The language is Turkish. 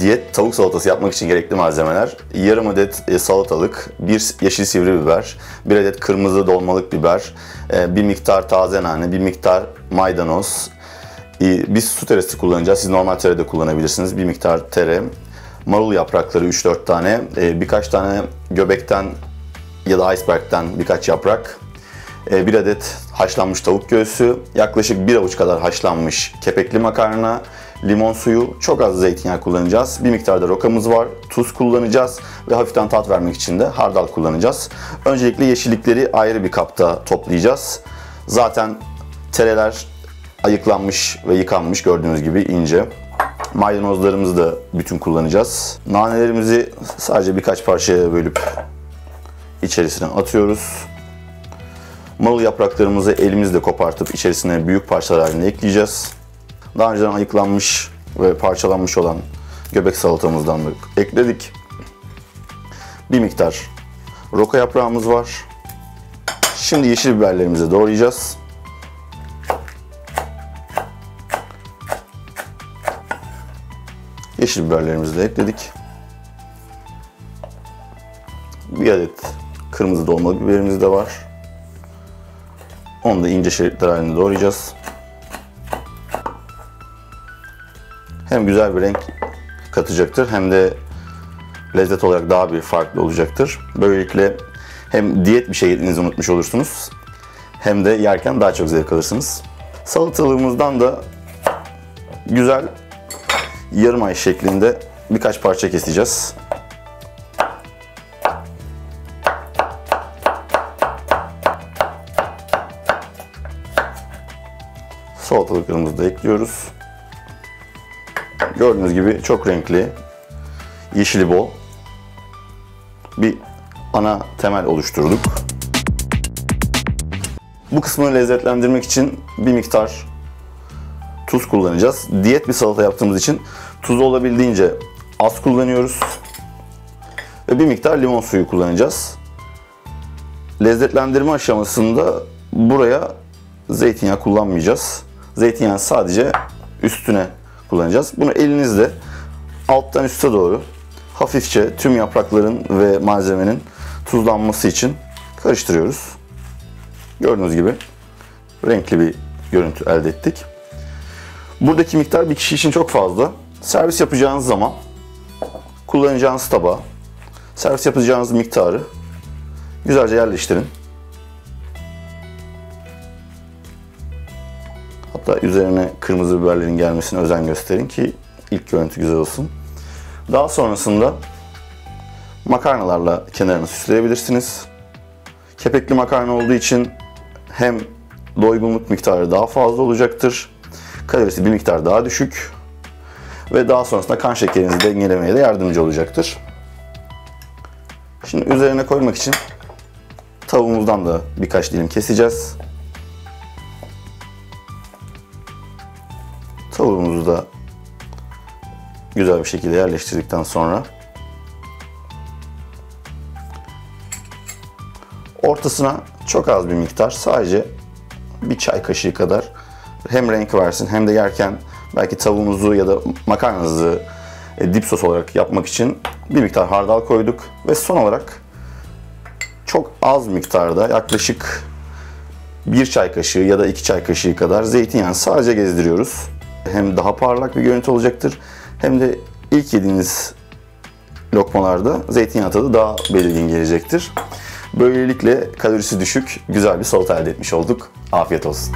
Diyet tavuk salatası yapmak için gerekli malzemeler yarım adet e, salatalık, bir yeşil sivri biber, bir adet kırmızı dolmalık biber, e, bir miktar taze nane, bir miktar maydanoz. E, Biz su teresi kullanacağız. Siz normal tere de kullanabilirsiniz. Bir miktar tere, marul yaprakları 3-4 tane, birkaç tane göbekten ya da iceberg'ten birkaç yaprak, bir adet haşlanmış tavuk göğsü, yaklaşık bir avuç kadar haşlanmış kepekli makarna, limon suyu, çok az zeytinyağı kullanacağız. Bir miktar da rokamız var, tuz kullanacağız ve hafiften tat vermek için de hardal kullanacağız. Öncelikle yeşillikleri ayrı bir kapta toplayacağız. Zaten tereler ayıklanmış ve yıkanmış gördüğünüz gibi ince. Maydanozlarımızı da bütün kullanacağız. Nanelerimizi sadece birkaç parçaya bölüp içerisine atıyoruz. Marul yapraklarımızı elimizle kopartıp içerisine büyük parçalar halinde ekleyeceğiz. Daha önceden ayıklanmış ve parçalanmış olan göbek salatamızdan da ekledik. Bir miktar roka yaprağımız var. Şimdi yeşil biberlerimizi doğrayacağız. Yeşil biberlerimizi de ekledik. Bir adet kırmızı dolmalık biberimiz de var. Onu da ince şeritler halinde doğrayacağız. Hem güzel bir renk katacaktır hem de lezzet olarak daha bir farklı olacaktır. Böylelikle hem diyet bir şey unutmuş olursunuz hem de yerken daha çok zevk alırsınız. Salatalığımızdan da güzel yarım ay şeklinde birkaç parça keseceğiz. Salatalıklarımızı da ekliyoruz. Gördüğünüz gibi çok renkli, yeşili bol bir ana temel oluşturduk. Bu kısmını lezzetlendirmek için bir miktar tuz kullanacağız. Diyet bir salata yaptığımız için tuzu olabildiğince az kullanıyoruz. Ve bir miktar limon suyu kullanacağız. Lezzetlendirme aşamasında buraya zeytinyağı kullanmayacağız. Zeytinyağı sadece üstüne kullanacağız. Bunu elinizle alttan üste doğru hafifçe tüm yaprakların ve malzemenin tuzlanması için karıştırıyoruz. Gördüğünüz gibi renkli bir görüntü elde ettik. Buradaki miktar bir kişi için çok fazla. Servis yapacağınız zaman kullanacağınız tabağa servis yapacağınız miktarı güzelce yerleştirin. Hatta üzerine kırmızı biberlerin gelmesine özen gösterin ki ilk görüntü güzel olsun. Daha sonrasında makarnalarla kenarını süsleyebilirsiniz. Kepekli makarna olduğu için hem doygunluk miktarı daha fazla olacaktır. Kalorisi bir miktar daha düşük. Ve daha sonrasında kan şekerinizi dengelemeye de yardımcı olacaktır. Şimdi üzerine koymak için tavuğumuzdan da birkaç dilim keseceğiz. Tavuğumuzu da güzel bir şekilde yerleştirdikten sonra ortasına çok az bir miktar sadece bir çay kaşığı kadar hem renk versin hem de yerken belki tavuğunuzu ya da makarnanızı e, dip sos olarak yapmak için bir miktar hardal koyduk ve son olarak çok az miktarda yaklaşık bir çay kaşığı ya da iki çay kaşığı kadar zeytinyağı sadece gezdiriyoruz. Hem daha parlak bir görüntü olacaktır hem de ilk yediğiniz lokmalarda zeytinyağı tadı daha belirgin gelecektir. Böylelikle kalorisi düşük güzel bir salata elde etmiş olduk. Afiyet olsun.